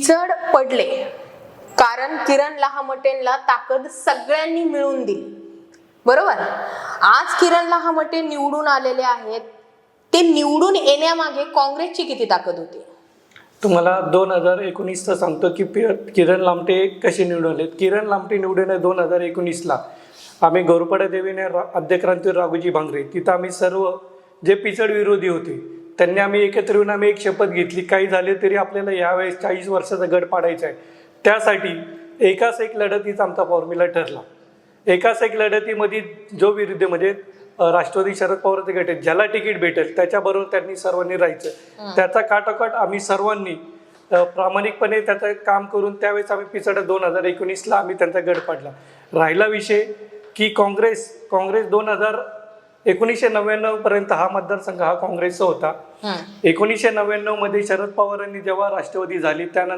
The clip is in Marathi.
पिचड पडले. कारण किरण लहामटेंना ताकद सगळ्यांनी मिळून दिली. बरोबर? आज किरण लहामटे निवडून आलेले आहेत. ते निवडून येण्यामागे काँग्रेसची किती ताकद होती? तुम्हाला दोन हजार एकोणीसचं सांगतो की पि- किरण लामटे कसे निवडून आले किरण लामटे निवडून दोन हजार एकोणीसला. आम्ही गौरपडा देवीने रा आद्यक्रांती राघोजी भांगरे तिथं आम्ही सर्व जे पिचड विरोधी होते त्यांनी आम्ही एकत्र येऊन आम्ही एक शपथ घेतली. काही झाले तरी आपल्याला यावेळेस चाळीस वर्षाचा गड पाडायचा आहे. त्यासाठी एकाच एक लढतीचा आमचा फॉर्म्युला ठरला. एकाच एक लढतीमध्ये जो विरुद्ध म्हणजे राष्ट्रवादी शरद पवारचे गट आहेत ज्याला तिकीट भेटेल त्याच्याबरोबर त्यांनी सर्वांनी राहायचं. त्याचा काटोकाट आम्ही सर्वांनी प्रामाणिकपणे त्याचं काम करून त्यावेळेस आम्ही पिचड दोन हजार एकोणीसला आम्ही त्यांचा गड पाडला. राहिला विषय की काँग्रेस काँग्रेस दोन हजार एकोणीसशे नव्याण्णव पर्यंत हा मतदारसंघ हा काँग्रेसचा होता. एकोणीसशे नव्याण्णवमध्ये शरद पवारांनी जेव्हा राष्ट्रवादी झाली त्यानंतर